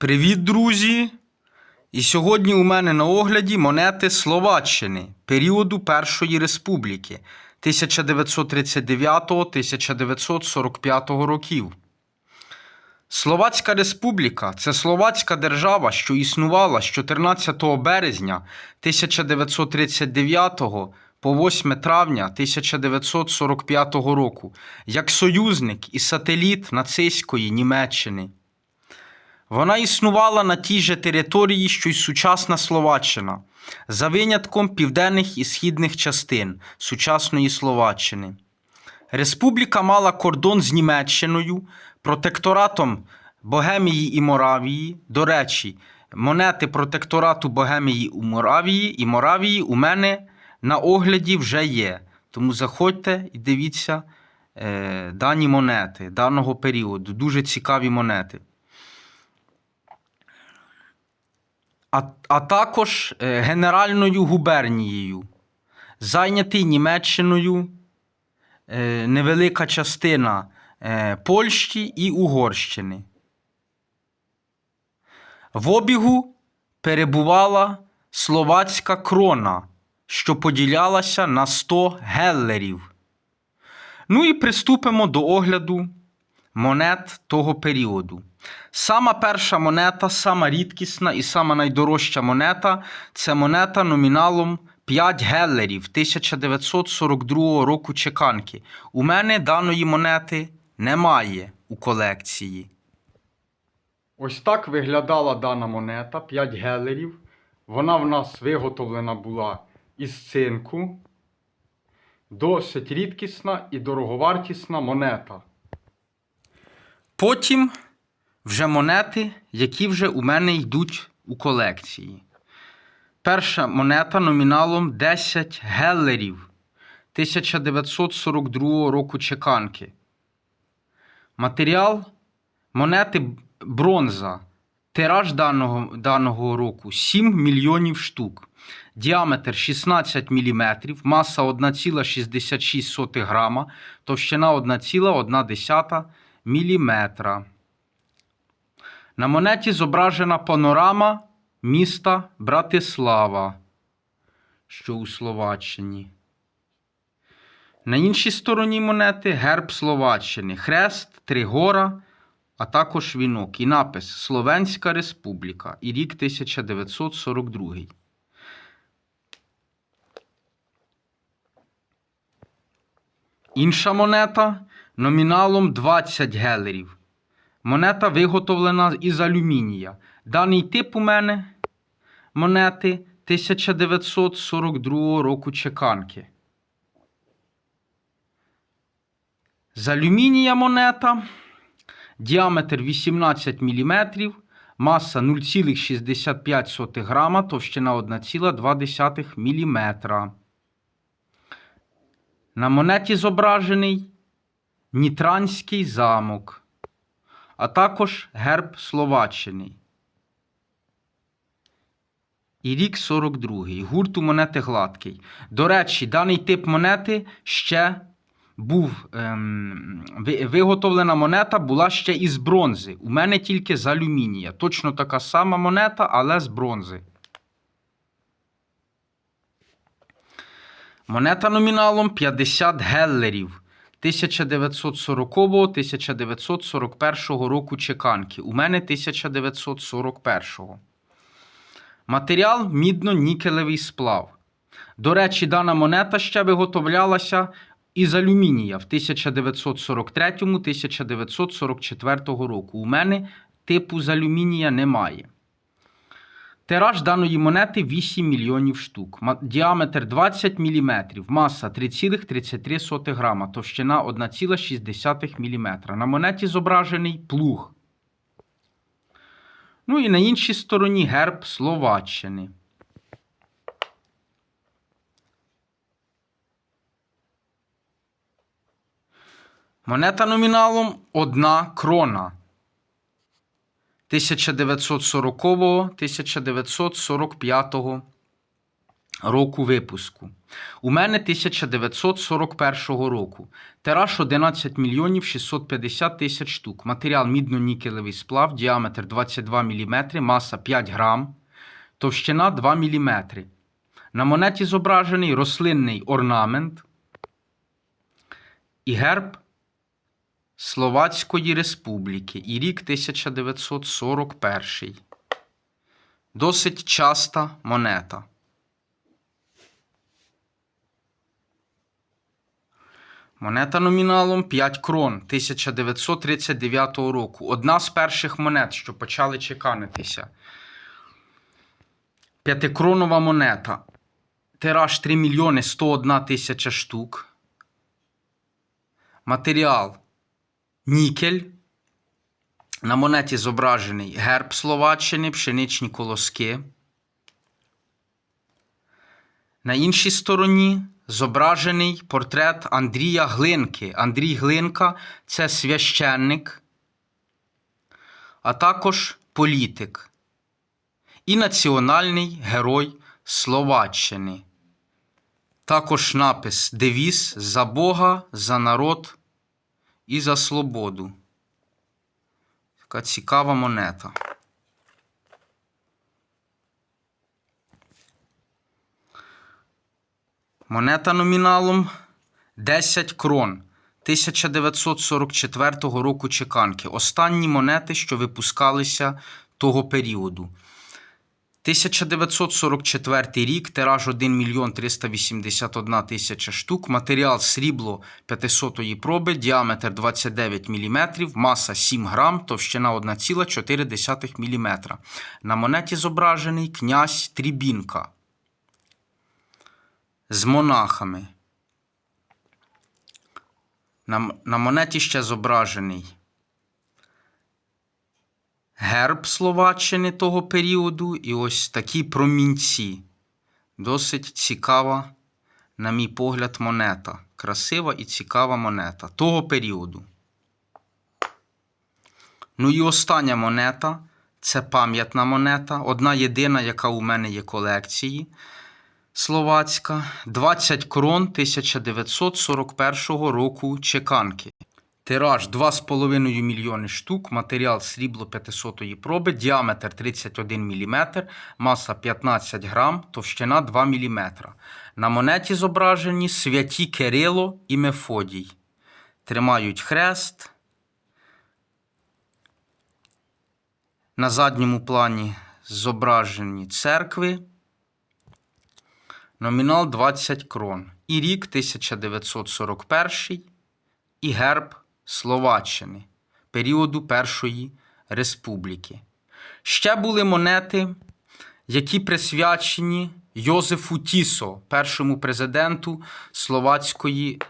Привіт, друзі! І сьогодні у мене на огляді монети Словаччини періоду Першої Республіки 1939-1945 років. Словацька Республіка це словацька держава, що існувала з 14 березня 1939 по 8 травня 1945 року як союзник і сателіт нацистської Німеччини. Вона існувала на тій же території, що й сучасна Словаччина, за винятком південних і східних частин сучасної Словаччини. Республіка мала кордон з Німеччиною, протекторатом Богемії і Моравії. До речі, монети протекторату Богемії і Моравії і Моравії у мене на огляді вже є. Тому заходьте і дивіться е, дані монети даного періоду. Дуже цікаві монети. А, а також е, Генеральною губернією, зайнятий Німеччиною е, невелика частина е, Польщі і Угорщини. В обігу перебувала словацька крона, що поділялася на 100 геллерів. Ну і приступимо до огляду монет того періоду. Сама перша монета, сама рідкісна і сама найдорожча монета це монета номіналом 5 геллерів 1942 року чеканки. У мене даної монети немає у колекції. Ось так виглядала дана монета 5 геллерів. Вона в нас виготовлена була із цинку. Досить рідкісна і дороговартісна монета. Потім вже монети, які вже у мене йдуть у колекції. Перша монета номіналом 10 геллерів 1942 року чеканки. Матеріал монети бронза. Тираж даного, даного року 7 мільйонів штук. Діаметр 16 мм, маса 1,66 грама, товщина 1,1 мм. На монеті зображена панорама міста Братислава, що у Словаччині. На іншій стороні монети герб Словаччини, хрест, тригора, а також вінок і напис Словенська Республіка і рік 1942. Інша монета номіналом 20 гелерів. Монета виготовлена із алюмінія. Даний тип у мене монети 1942 року чеканки. З алюмінія монета. Діаметр 18 мм, маса 0,65 грама, товщина 1,2 мм. На монеті зображений Нітранський замок, а також герб Словаччини. І рік 42-й. Гурт у монети гладкий. До речі, даний тип монети ще був ем, виготовлена монета була ще із бронзи. У мене тільки з алюмінія. Точно така сама монета, але з бронзи. Монета номіналом 50 геллерів 1940-1941 року чеканки. У мене 1941. Матеріал мідно-нікелевий сплав. До речі, дана монета ще виготовлялася із алюмінія в 1943-1944 року. У мене типу з алюмінія немає. Тираж даної монети 8 мільйонів штук. Діаметр 20 мм, маса 3,33 грама, товщина 1,6 мм. На монеті зображений плуг. Ну і на іншій стороні герб Словаччини. Монета номіналом 1 крона 1940-1945 року випуску. У мене 1941 року. Тираж 11 мільйонів 650 тисяч штук. Матеріал мідно-нікелевий сплав, діаметр 22 мм, маса 5 грам, товщина 2 мм. На монеті зображений рослинний орнамент і герб Словацької Республіки і рік 1941. Досить часта монета. Монета номіналом 5 крон 1939 року. Одна з перших монет, що почали чеканитися. П'ятикронова монета. Тираж 3 мільйони 101 тисяча штук. Матеріал нікель. На монеті зображений герб Словаччини, пшеничні колоски. На іншій стороні зображений портрет Андрія Глинки. Андрій Глинка це священник, а також політик і національний герой Словаччини. Також напис Девіз за Бога, за народ і за свободу. Така цікава монета. Монета номіналом 10 крон 1944 року чеканки. Останні монети, що випускалися того періоду. 1944 рік, тираж 1 мільйон 381 тисяча штук, матеріал срібло 500-ї проби, діаметр 29 мм, маса 7 грам, товщина 1,4 мм. На монеті зображений князь Трібінка з монахами. На, на монеті ще зображений герб Словаччини того періоду і ось такі промінці. Досить цікава, на мій погляд, монета. Красива і цікава монета того періоду. Ну і остання монета це пам'ятна монета. Одна єдина, яка у мене є колекції. Словацька 20 крон 1941 року чеканки. Тираж 2,5 мільйони штук, матеріал срібло 500-ї проби, діаметр 31 мм, маса 15 грам, товщина 2 мм. На монеті зображені святі Кирило і Мефодій. Тримають хрест. На задньому плані зображені церкви. Номінал 20 крон. І рік 1941 і герб Словаччини періоду Першої Республіки. Ще були монети, які присвячені Йозефу Тісо, першому президенту Словацької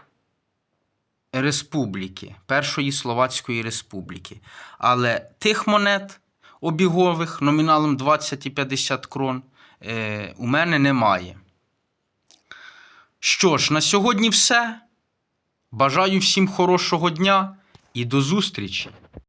Республіки, Першої Словацької Республіки. Але тих монет обігових номіналом 20 і 50 крон е, у мене немає. Що ж, на сьогодні все. Бажаю всім хорошого дня і до зустрічі!